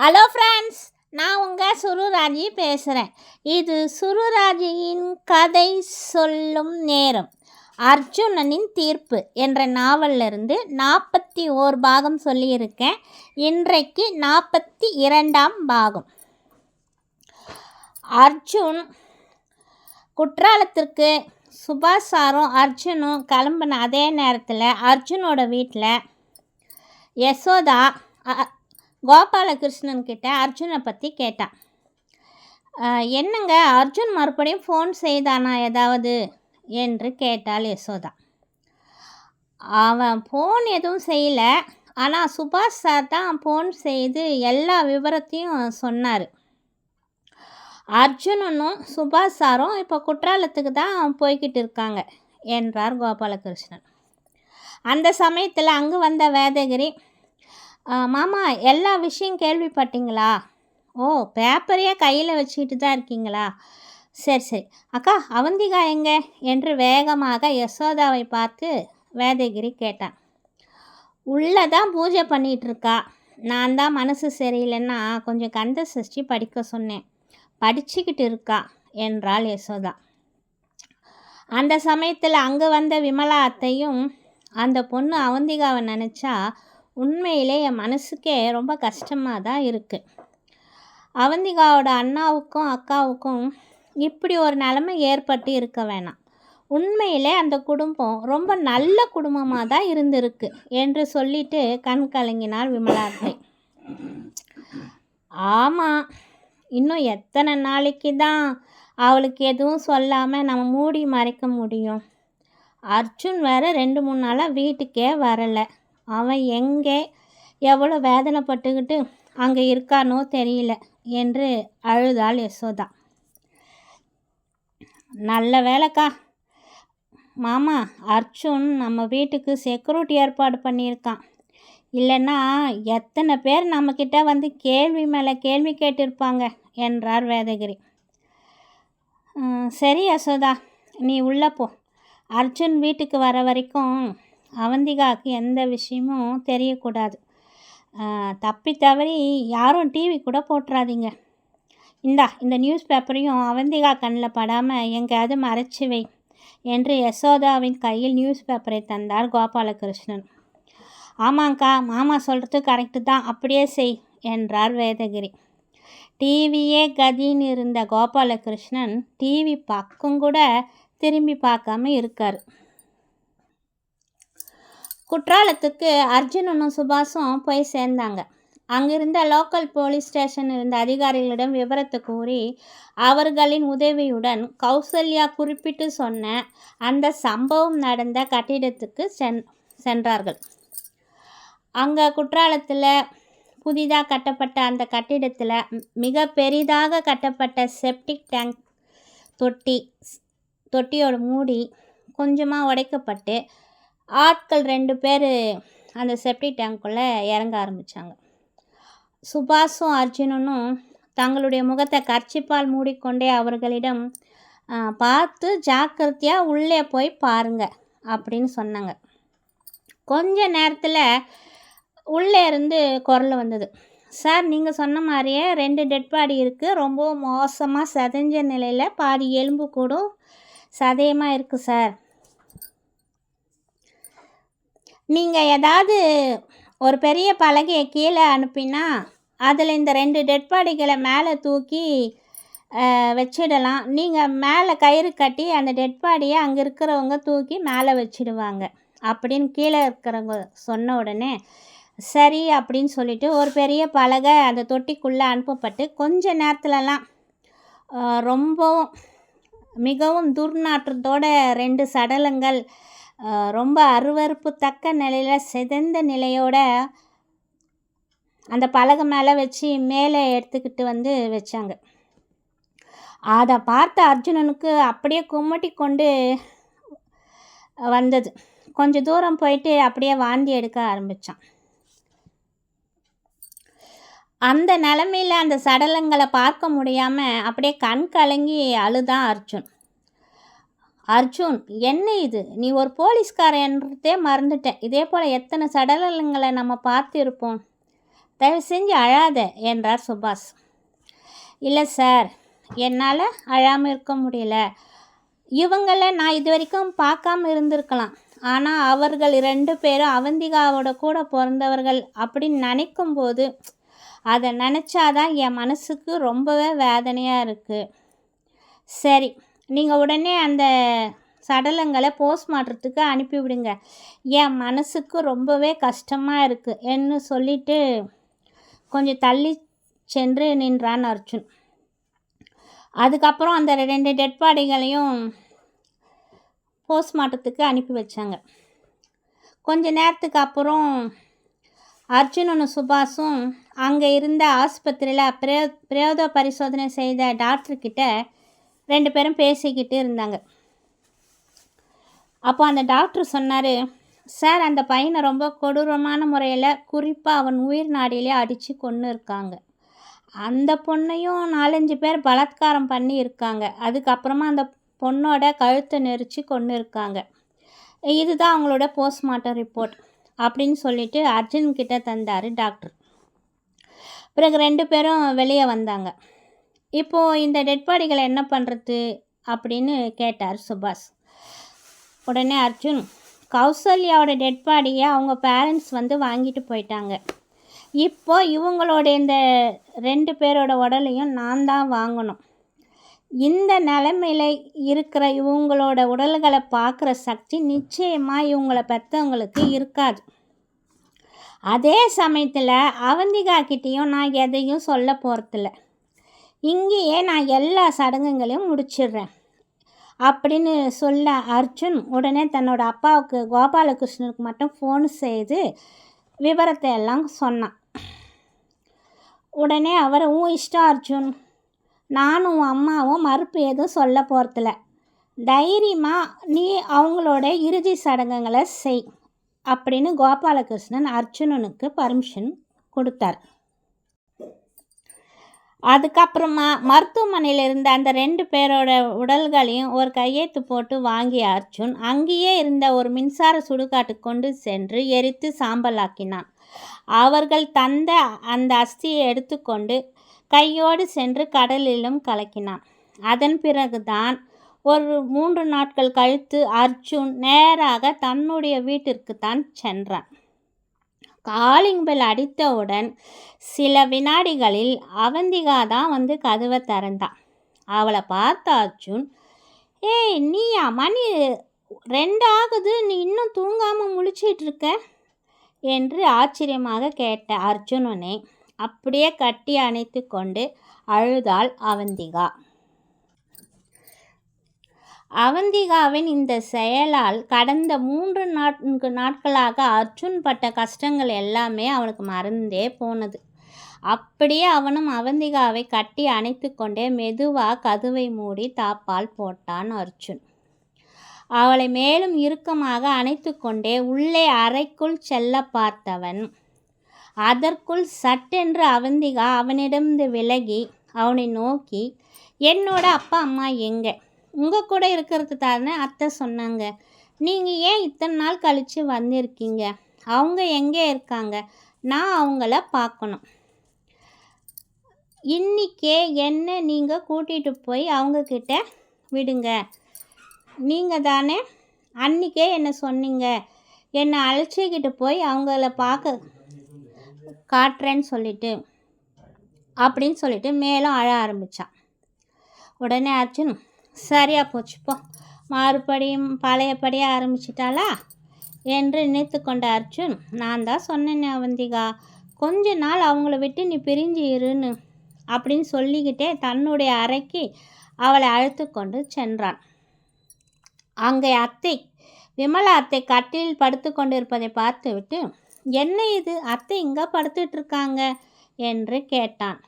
Hello friends நான் உங்கள் சுருராஜி பேசுகிறேன் இது சுருராஜியின் கதை சொல்லும் நேரம். அர்ஜுனனின் தீர்ப்பு என்ற நாவலிருந்து நாற்பத்தி ஓர் பாகம் சொல்லியிருக்கேன். இன்றைக்கு நாற்பத்தி இரண்டாம் பாகம். அர்ஜுன் குற்றாலத்திற்கு சுபாஷ் சாரும் அர்ஜுனும் கிளம்பின அதே நேரத்தில் அர்ஜுனோட வீட்டில் யசோதா அ- கோபாலகிருஷ்ணன் கிட்ட அர்ஜுனை பற்றி கேட்டான் என்னங்க அர்ஜுன் மறுபடியும் ஃபோன் செய்தானா ஏதாவது? என்று கேட்டாள் யசோதா. அவன் ஃபோன் எதுவும் செய்யலை. ஆனால் சுபாஷ் சார் தான் ஃபோன் செய்து எல்லா விவரத்தையும் சொன்னார். அர்ஜுனனும் சுபாஷ் சாரும் இப்போ குற்றாலத்துக்கு தான் போய்கிட்டு இருக்காங்க என்றார் கோபாலகிருஷ்ணன். அந்த சமயத்தில் அங்கு வந்த வேதகிரி மாமா எல்லா விஷயம் கேள்விப்பட்டீங்களா? ஓ பேப்பரையே கையில் வச்சுக்கிட்டு தான் இருக்கீங்களா? சரி சரி. அக்கா அவந்திகா எங்க? என்று வேகமாக யசோதாவை பார்த்து வேதகிரி கேட்டான். உள்ளே தான் பூஜை பண்ணிகிட்டு இருக்கா நான் தான் மனசு சரியில்லைன்னா கொஞ்சம் கந்த சஷ்டி படிக்க சொன்னேன். படிச்சுக்கிட்டு இருக்கா என்றாள் யசோதா. அந்த சமயத்தில் அங்கே வந்த விமலா அத்தையும் அந்த பொண்ணு அவந்திகாவை நினச்சா உண்மையிலே என் மனசுக்கே ரொம்ப கஷ்டமாக தான் இருக்குது அவந்திகாவோட அண்ணாவுக்கும் அக்காவுக்கும் இப்படி ஒரு நிலைமை ஏற்பட்டு இருக்க வேணாம். உண்மையிலே அந்த குடும்பம் ரொம்ப நல்ல குடும்பமாக தான் இருந்திருக்கு என்று சொல்லிட்டு கண் கலங்கினாள் விமலாத்தை ஆமாம் இன்னும் எத்தனை நாளைக்கு தான் அவளுக்கு எதுவும் சொல்லாமல் நம்ம மூடி மறைக்க முடியும். அர்ஜுன் வேறு ரெண்டு மூணு நாளாக வீட்டுக்கே வரலை. அவன் எங்கே? எவ்வளோ வேதனைப்பட்டுக்கிட்டு அங்கே இருக்கானோ தெரியல என்று அழுதாள் யசோதா. நல்ல வேலைக்கா. மாமா அர்ஜுன் நம்ம வீட்டுக்கு செக்யூரிட்டி ஏற்பாடு பண்ணியிருக்கான். இல்லைன்னா எத்தனை பேர் நம்மக்கிட்ட வந்து கேள்வி மேலே கேள்வி கேட்டிருப்பாங்க என்றார் வேதகிரி. சரி யசோதா நீ உள்ளே போ. அர்ஜுன் வீட்டுக்கு வர வரைக்கும் அவந்திகாவுக்கு எந்த விஷயமும் தெரியக்கூடாது. தப்பி தவறி யாரும் டிவி கூட போட்டுறாதீங்க. இந்தா இந்த நியூஸ் பேப்பரையும் அவந்திகா கண்ணில் படாமல் எங்கேயாவது மறைச்சி வை என்று யசோதாவின் கையில் நியூஸ் பேப்பரை தந்தார் கோபாலகிருஷ்ணன். ஆமாங்க்கா மாமா சொல்கிறது கரெக்டு தான் அப்படியே செய் என்றார் வேதகிரி. டிவியே கதின்னு இருந்த கோபாலகிருஷ்ணன் டிவி பக்கம் கூட திரும்பி பார்க்காம இருக்கார். குற்றாலத்துக்கு அர்ஜுனனும் சுபாஷும் போய் சேர்ந்தாங்க. அங்கிருந்த லோக்கல் போலீஸ் ஸ்டேஷன் இருந்த அதிகாரிகளிடம் விவரத்தை கூறி அவர்களின் உதவியுடன் கௌசல்யா குறிப்பிட்டு சொன்ன அந்த சம்பவம் நடந்த கட்டிடத்துக்கு சென் சென்றார்கள். அங்கே குற்றாலத்தில் புதிதாக கட்டப்பட்ட அந்த கட்டிடத்தில் மிக பெரிதாக கட்டப்பட்ட செப்டிக் டேங்க் தொட்டி தொட்டியோட மூடி கொஞ்சமாக உடைக்கப்பட்டு ஆட்கள் ரெண்டு பேர் அந்த செப்டி டேங்க்குள்ளே இறங்க ஆரம்பித்தாங்க சுபாஷும் அர்ஜுனனும் தங்களுடைய முகத்தை கர்ச்சிப்பால் மூடிக்கொண்டே அவர்களிடம் பார்த்து ஜாக்கிரதையாக உள்ளே போய் பாருங்க அப்படின்னு சொன்னாங்க. கொஞ்ச நேரத்தில் உள்ளே இருந்து குரல் வந்தது. சார் நீங்கள் சொன்ன மாதிரியே ரெண்டு டெட் பாடி இருக்குது ரொம்ப மோசமாக செதஞ்ச நிலையில் பாதி எலும்பு கூடும். சதயமாக இருக்குது சார். நீங்கள் ஏதாவது ஒரு பெரிய பலகையை கீழே அனுப்பினா அதில் இந்த ரெண்டு டெட் பாடிகளை மேலே தூக்கி வச்சிடலாம். நீங்கள் மேலே கயிறு கட்டி அந்த டெட் பாடியை அங்கே இருக்கிறவங்க தூக்கி மேலே வச்சிடுவாங்க. அப்படின்னு கீழே இருக்கிறவங்க சொன்ன உடனே சரி அப்படின்னு சொல்லிட்டு ஒரு பெரிய பலகை அந்த தொட்டிக்குள்ளே அனுப்பப்பட்டு கொஞ்ச நேரத்துலலாம் ரொம்பவும் மிகவும் துர்நாற்றத்தோட ரெண்டு சடலங்கள் ரொம்ப அருவறுப்பு அருவருப்புத்தக்க நிலையில் சிதைந்த நிலையோட அந்த பலகை மேலே வச்சு மேலே எடுத்துக்கிட்டு வந்து வச்சாங்க. அதை பார்த்த அர்ஜுனனுக்கு அப்படியே கும்மட்டி கொண்டு வந்தது. கொஞ்சம் தூரம் போயிட்டு அப்படியே வாந்தி எடுக்க ஆரம்பித்தான் அந்த நிலமையில அந்த சடலங்களை பார்க்க முடியாமல் அப்படியே கண் கலங்கி அழுதான் அர்ஜுன். அர்ஜுன் என்ன இது? நீ ஒரு போலீஸ்காரன்றதே மறந்துட்டேன். இதே போல் எத்தனை சடலங்களை நம்ம பார்த்து இருப்போம் தயவு செஞ்சு அழாத என்றார் சுபாஷ். இல்லை சார். என்னால் அழாமல் இருக்க முடியல. இவங்களை நான் இது வரைக்கும் பார்க்காம இருந்திருக்கலாம். ஆனால் அவர்கள் ரெண்டு பேரும் அவந்திகாவோட கூட பிறந்தவர்கள் அப்படின்னு நினைக்கும் போது அதை நினச்சாதான் என் மனசுக்கு ரொம்பவே வேதனையாக இருக்குது சரி நீங்கள் உடனே அந்த சடலங்களை போஸ்ட்மார்ட்டத்துக்கு அனுப்பிவிடுங்க என் மனசுக்கு ரொம்பவே கஷ்டமாக இருக்குது என்று சொல்லிட்டு கொஞ்சம் தள்ளி சென்று நின்றான் அர்ஜுன். அதுக்கப்புறம் அந்த ரெண்டு டெட் பாடிகளையும் போஸ்ட்மார்ட்டத்துக்கு அனுப்பி வச்சாங்க. கொஞ்ச நேரத்துக்கு அப்புறம் அர்ஜுனனும் சுபாஷும் அங்கே இருந்த ஆஸ்பத்திரியில் பிரே பிரேத பரிசோதனை செய்த டாக்டர்கிட்ட ரெண்டு பேரும் பேசிக்கிட்டு இருந்தாங்க. அப்போ அந்த டாக்டர் சொன்னார் சார் அந்த பையனை ரொம்ப கொடூரமான முறையில் குறிப்பாக அவன் உயிர் நாடியிலே அடித்து கொன்று இருக்காங்க. அந்த பொண்ணையும் நாலஞ்சு பேர் பலாத்காரம் பண்ணி இருக்காங்க. அதுக்கப்புறமா அந்த பொண்ணோட கழுத்தை நெரிச்சு கொண்டு இருக்காங்க. இதுதான் அவங்களோட போஸ்ட்மார்ட்டம் ரிப்போர்ட் அப்படின்னு சொல்லிட்டு அர்ஜுன் கிட்டே தந்தார் டாக்டர். பிறகு ரெண்டு பேரும் வெளியே வந்தாங்க. இப்போது இந்த டெட் பாடிகளை என்ன பண்ணுறது அப்படின்னு கேட்டார் சுபாஷ். உடனே அர்ஜுன் கௌசல்யாவோட டெட் பாடியை அவங்க பேரண்ட்ஸ் வந்து வாங்கிட்டு போயிட்டாங்க. இப்போ இவங்களோட இந்த ரெண்டு பேரோட உடலையும் நான் தான் வாங்கணும். இந்த நிலைமையில் இருக்கிற இவங்களோட உடல்களை பார்க்குற சக்தி நிச்சயமாக இவங்களை பெற்றவங்களுக்கு இருக்காது. அதே சமயத்தில் அவந்திகா கிட்டேயும் நான் எதையும் சொல்ல போகிறதில்ல இங்கேயே நான் எல்லா சடங்குகளையும் முடிச்சிடுறேன் அப்படின்னு சொல்ல அர்ஜுன் உடனே தன்னோட அப்பாவுக்கு கோபாலகிருஷ்ணனுக்கு மட்டும் ஃபோன் செய்து விவரத்தை எல்லாம் சொன்னான். உடனே அவர் உன் இஷ்டம் அர்ஜுன். நானும் உன் அம்மாவும் மறுப்பு எதுவும் சொல்ல போகிறதில்ல தைரியமாக நீ அவங்களோட இறுதி சடங்குகளை செய் அப்படின்னு கோபாலகிருஷ்ணன் அர்ஜுனனுக்கு பர்மிஷன் கொடுத்தார். அதுக்கப்புறமா மருத்துவமனையில் இருந்த அந்த ரெண்டு பேரோட உடல்களையும் ஒரு கையெழுத்து போட்டு வாங்கிய அர்ஜுன் அங்கேயே இருந்த ஒரு மின்சார சுடுகாட்டு கொண்டு சென்று எரித்து சாம்பலாக்கினான். அவர்கள் தந்த அந்த அஸ்தியை எடுத்துக்கொண்டு கையோடு சென்று கடலிலும் கலக்கினான். அதன் பிறகுதான் ஒரு மூன்று நாட்கள் கழித்து அர்ஜுன் நேராக தன்னுடைய வீட்டிற்கு தான் சென்றான். காலிங் பெல் அடித்தவுடன் சில வினாடிகளில் அவந்திகா தான் வந்து கதவை திறந்தான் அவளை பார்த்த அர்ஜுன் ஏய் நீயா? மணி ரெண்டு ஆகுது. நீ இன்னும் தூங்காமல் முழிச்சிட்ருக்க என்று ஆச்சரியமாக கேட்ட அர்ஜுனனை அப்படியே கட்டி அணைத்து கொண்டு அழுதாள் அவந்திகா. அவந்திகாவின் இந்த செயலால் கடந்த மூன்று நான்கு நாட்களாக அர்ஜுன் பட்ட கஷ்டங்கள் எல்லாமே அவனுக்கு மறந்தே போனது. அப்படியே அவனும் அவந்திகாவை கட்டி அணைத்து கொண்டே மெதுவாக கதவை மூடி தாப்பால் போட்டான் அர்ஜுன். அவளை மேலும் இறுக்கமாக அணைத்து கொண்டே உள்ளே அறைக்குள் செல்ல பார்த்தவன் அதற்குள் சட்டென்று அவந்திகா அவனிடமிருந்து விலகி அவனை நோக்கி என்னோட அப்பா அம்மா எங்கே? உங்கள் கூட இருக்கிறது தானே அத்தை சொன்னாங்க. நீங்கள் ஏன் இத்தனை நாள் கழித்து வந்திருக்கீங்க? அவங்க எங்கே இருக்காங்க? நான் அவங்கள பார்க்கணும். இன்றைக்கே என்ன நீங்கள் கூட்டிகிட்டு போய் அவங்கக்கிட்ட விடுங்க. நீங்கள் தானே அன்றைக்கே என்ன சொன்னீங்க? என்னை அழைச்சிக்கிட்டு போய் அவங்கள பார்க்க காட்டுறேன்னு சொல்லிட்டு அப்படின்னு சொல்லிட்டு மேலும் அழ ஆரம்பித்தான் உடனே அர்ஜுன் சரியாக போச்சு போ. மறுபடியும் பழையபடியாக ஆரம்பிச்சிட்டாளா? என்று நினைத்து கொண்ட அர்ஜுன் நான் தான் சொன்னேன் அவந்திகா. கொஞ்ச நாள் அவங்கள விட்டு நீ பிரிஞ்சு இருன்னு அப்படின்னு சொல்லிக்கிட்டே தன்னுடைய அறைக்கு அவளை அழைத்து கொண்டு சென்றான். அங்கே அத்தை விமலா அத்தை கட்டிலில் படுத்து கொண்டிருப்பதை பார்த்துவிட்டு என்ன இது? அத்தை இங்கே படுத்துட்ருக்காங்க என்று கேட்டான்.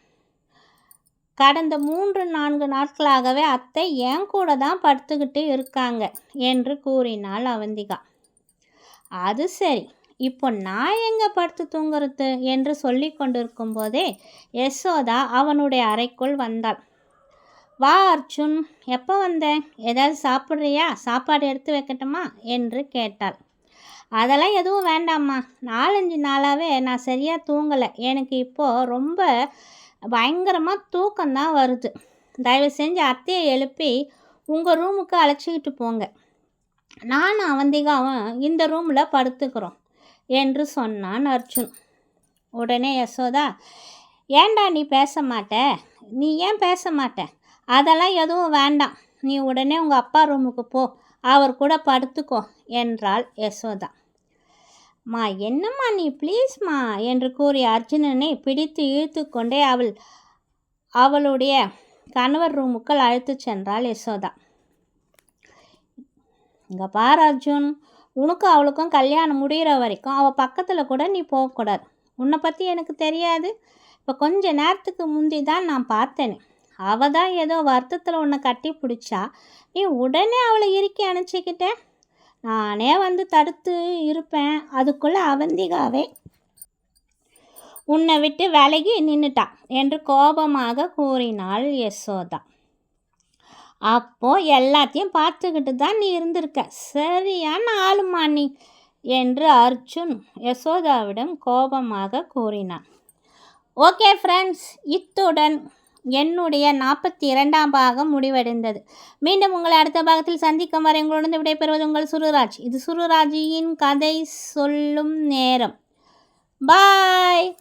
கடந்த மூன்று நான்கு நாட்களாகவே அத்தை என் கூட தான் படுத்துக்கிட்டு இருக்காங்க என்று கூறினாள் அவந்திகா. அது சரி. இப்போ நான் எங்கே படுத்து தூங்குறது என்று சொல்லி கொண்டிருக்கும் போதே யசோதா அவனுடைய அறைக்குள் வந்தாள். வா அர்ஜுன் எப்போ வந்த? ஏதாவது சாப்பிட்றியா? சாப்பாடு எடுத்து வைக்கட்டுமா? என்று கேட்டாள். அதெல்லாம் எதுவும் வேண்டாம்மா. நாலஞ்சு நாளாகவே நான் சரியாக தூங்கலை. எனக்கு இப்போது ரொம்ப பயங்கரமாக தூக்கம்தான் வருது. தயவு செஞ்சு அத்தையை எழுப்பி உங்கள் ரூமுக்கு அழைச்சிக்கிட்டு போங்க. நானும் அவந்திகாவும் இந்த ரூமில் படுத்துக்கிறோம் என்று சொன்னான் அர்ஜுன். உடனே யசோதா ஏண்டா நீ பேச மாட்ட? நீ ஏன் பேச மாட்ட? அதெல்லாம் எதுவும் வேண்டாம். நீ உடனே உங்கள் அப்பா ரூமுக்கு போ. அவர் கூட படுத்துக்கோ என்றாள் யசோதா. மா என்னம்மா நீ ப்ளீஸ்மா என்று கூறிய அர்ஜுனனை பிடித்து இழுத்து கொண்டே அவள் அவளுடைய கணவர் ரூமுக்குள் அழைத்து சென்றாள் யசோதா. இங்கே பார் அர்ஜுன் உனக்கும் அவளுக்கும் கல்யாணம் முடிகிற வரைக்கும் அவள் பக்கத்தில் கூட நீ போகக்கூடாது உன்னை பற்றி எனக்கு தெரியாது. இப்போ கொஞ்ச நேரத்துக்கு முந்தி தான் நான் பார்த்தேனே. அவள் தான் ஏதோ வருத்தத்தில் உன்னை கட்டி பிடிச்சா நீ உடனே அவளை இறுக்கி அனுப்பிச்சிக்கிட்டேன் நானே வந்து தடுத்து இருப்பேன். அதுக்குள்ளே அவந்திகாவே உன்னை விட்டு விலகி நின்றுட்டான் என்று கோபமாக கூறினாள் யசோதா. அப்போ எல்லாத்தையும் பார்த்துக்கிட்டு தான் நீ இருந்திருக்க. சரியான ஆளுமா நீ என்று அர்ஜுன் யசோதாவிடம் கோபமாக கூறினான். ஓகே ஃப்ரெண்ட்ஸ் இத்துடன் என்னுடைய நாற்பத்தி இரண்டாம் பாகம் முடிவடைந்தது. மீண்டும் உங்களை அடுத்த பாகத்தில் சந்திக்கும் வரை உங்களுடன் விடைபெறுவது உங்கள் சுருராஜ். இது சுருராஜியின் கதை சொல்லும் நேரம். பாய்